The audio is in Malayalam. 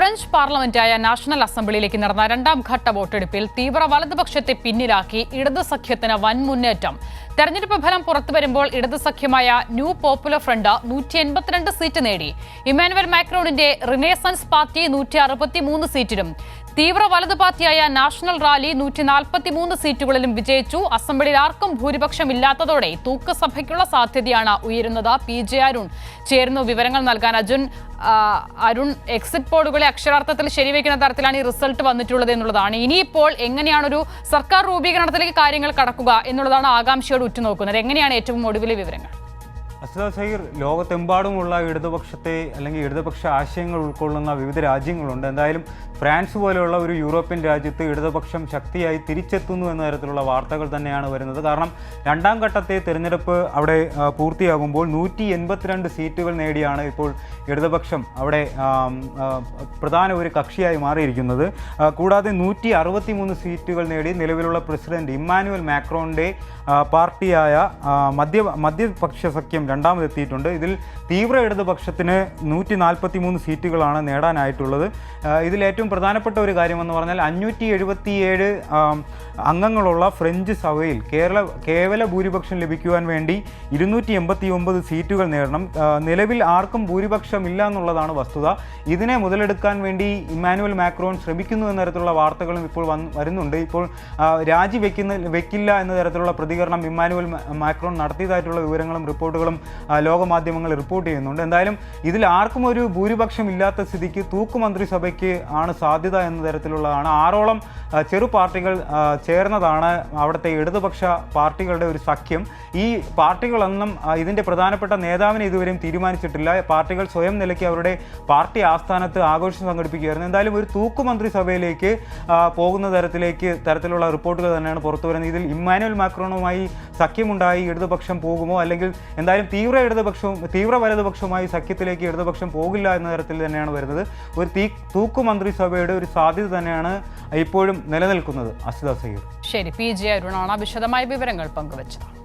ഫ്രഞ്ച് പാർലമെന്റായ നാഷണൽ അസംബ്ലിയിലേക്ക് നടന്ന രണ്ടാം ഘട്ട വോട്ടെടുപ്പിൽ തീവ്ര വലതുപക്ഷത്തെ പിന്നിലാക്കി ഇടതു സഖ്യത്തിന് വൻ മുന്നേറ്റം തെരഞ്ഞെടുപ്പ് ഫലം പുറത്തു വരുമ്പോൾ ഇടത് സഖ്യമായ ന്യൂ പോപ്പുലർ ഫ്രണ്ട് നൂറ്റി എൺപത്തിരണ്ട് സീറ്റ് നേടി. ഇമാനുവൽ മാക്രോണിന്റെ റിനേസൻസ് പാർട്ടി നൂറ്റി അറുപത്തിമൂന്ന് സീറ്റിലും തീവ്ര വലതു പാർട്ടിയായ നാഷണൽ റാലി നൂറ്റി നാൽപ്പത്തിമൂന്ന് സീറ്റുകളിലും വിജയിച്ചു. അസംബ്ലിയിൽ ആർക്കും ഭൂരിപക്ഷമില്ലാത്തതോടെ തൂക്കസഭയ്ക്കുള്ള സാധ്യതയാണ് ഉയരുന്നത്. പി. ജെ. അരുൺ ചേർന്നു വിവരങ്ങൾ നൽകാൻ. അജുൻ അരുൺ എക്സിറ്റ് പോളുകളെ അക്ഷരാർത്ഥത്തിൽ ശരിവെക്കുന്ന തരത്തിലാണ് ഈ റിസൾട്ട് വന്നിട്ടുള്ളത് എന്നുള്ളതാണ്. ഇനിയിപ്പോൾ എങ്ങനെയാണൊരു സർക്കാർ രൂപീകരണത്തിലേക്ക് കാര്യങ്ങൾ കടക്കുക എന്നുള്ളതാണ് ആകാംക്ഷയോട് ഉറ്റുനോക്കുന്നത്. എങ്ങനെയാണ് ഏറ്റവും ഒടുവിലെ വിവരങ്ങൾ? അസ്ലാ സഹീർ ലോകത്തെമ്പാടുമുള്ള ഇടതുപക്ഷത്തെ അല്ലെങ്കിൽ ഇടതുപക്ഷ ആശയങ്ങൾ ഉൾക്കൊള്ളുന്ന വിവിധ രാജ്യങ്ങളുണ്ട്. എന്തായാലും ഫ്രാൻസ് പോലെയുള്ള ഒരു യൂറോപ്യൻ രാജ്യത്ത് ഇടതുപക്ഷം ശക്തിയായി തിരിച്ചെത്തുന്നു എന്ന തരത്തിലുള്ള വാർത്തകൾ തന്നെയാണ് വരുന്നത്. കാരണം രണ്ടാം ഘട്ടത്തെ തിരഞ്ഞെടുപ്പ് അവിടെ പൂർത്തിയാകുമ്പോൾ നൂറ്റി എൺപത്തിരണ്ട് സീറ്റുകൾ നേടിയാണ് ഇപ്പോൾ ഇടതുപക്ഷം അവിടെ പ്രധാന ഒരു കക്ഷിയായി മാറിയിരിക്കുന്നത്. കൂടാതെ നൂറ്റി അറുപത്തി മൂന്ന് സീറ്റുകൾ നേടി നിലവിലുള്ള പ്രസിഡന്റ് ഇമ്മാനുവൽ മാക്രോണിന്റെ പാർട്ടിയായ മധ്യ മധ്യപക്ഷ സഖ്യം രണ്ടാമതെത്തിയിട്ടുണ്ട്. ഇതിൽ തീവ്ര ഇടതുപക്ഷത്തിന് നൂറ്റി നാൽപ്പത്തി മൂന്ന് സീറ്റുകളാണ് നേടാനായിട്ടുള്ളത് ഇതിലേറ്റവും പ്രധാനപ്പെട്ട ഒരു കാര്യമെന്ന് പറഞ്ഞാൽ അഞ്ഞൂറ്റി എഴുപത്തിയേഴ് അംഗങ്ങളുള്ള ഫ്രഞ്ച് സഭയിൽ കേരള കേവല ഭൂരിപക്ഷം ലഭിക്കുവാൻ വേണ്ടി ഇരുന്നൂറ്റി എൺപത്തി ഒമ്പത് സീറ്റുകൾ നേടണം. നിലവിൽ ആർക്കും ഭൂരിപക്ഷം ഇല്ല എന്നുള്ളതാണ് വസ്തുത. ഇതിനെ മുതലെടുക്കാൻ വേണ്ടി ഇമ്മാനുവൽ മാക്രോൺ ശ്രമിക്കുന്നു എന്ന തരത്തിലുള്ള വാർത്തകളും ഇപ്പോൾ വരുന്നുണ്ട്. ഇപ്പോൾ രാജിവെക്കുന്ന വെക്കില്ല എന്ന തരത്തിലുള്ള പ്രതികരണം ഇമ്മാനുവൽ മാക്രോൺ നടത്തിയതായിട്ടുള്ള വിവരങ്ങളും റിപ്പോർട്ടുകളും ലോകമാധ്യമങ്ങൾ റിപ്പോർട്ട് ചെയ്യുന്നുണ്ട്. എന്തായാലും ഇതിൽ ആർക്കും ഒരു ഭൂരിപക്ഷം ഇല്ലാത്ത സ്ഥിതിക്ക് തൂക്ക് മന്ത്രിസഭയ്ക്ക് ആണ് സാധ്യത എന്ന തരത്തിലുള്ളതാണ്. ആറോളം ചെറു പാർട്ടികൾ ചേർന്നതാണ് അവിടുത്തെ ഇടതുപക്ഷ പാർട്ടികളുടെ ഒരു സഖ്യം. ഈ പാർട്ടികളൊന്നും ഇതിന്റെ പ്രധാനപ്പെട്ട നേതാവിനെ ഇതുവരെയും തീരുമാനിച്ചിട്ടില്ല. പാർട്ടികൾ സ്വയം നിലയ്ക്ക് അവരുടെ പാർട്ടി ആസ്ഥാനത്ത് ആഘോഷം സംഘടിപ്പിക്കുകയായിരുന്നു. എന്തായാലും ഒരു തൂക്കുമന്ത്രി മന്ത്രിസഭയിലേക്ക് പോകുന്ന തരത്തിലേക്ക് തരത്തിലുള്ള റിപ്പോർട്ടുകൾ തന്നെയാണ് പുറത്തു വരുന്നത്. ഇതിൽ ഇമ്മാനുവൽ മാക്രോണുമായി സഖ്യമുണ്ടായി ഇടതുപക്ഷം പോകുമോ? അല്ലെങ്കിൽ എന്തായാലും തീവ്ര ഇടതുപക്ഷവും തീവ്ര വലതുപക്ഷവുമായി സഖ്യത്തിലേക്ക് ഇടതുപക്ഷം പോകില്ല എന്ന തരത്തിൽ തന്നെയാണ് വരുന്നത്. ഒരു തീ തൂക്കുമന്ത്രിസഭയുടെ ഒരു സാധ്യത തന്നെയാണ് ഇപ്പോഴും നിലനിൽക്കുന്നത് അസിത സഹീർ ശരി പി ജെ അരുണാണ് വിശദമായ വിവരങ്ങൾ പങ്കുവച്ചത്.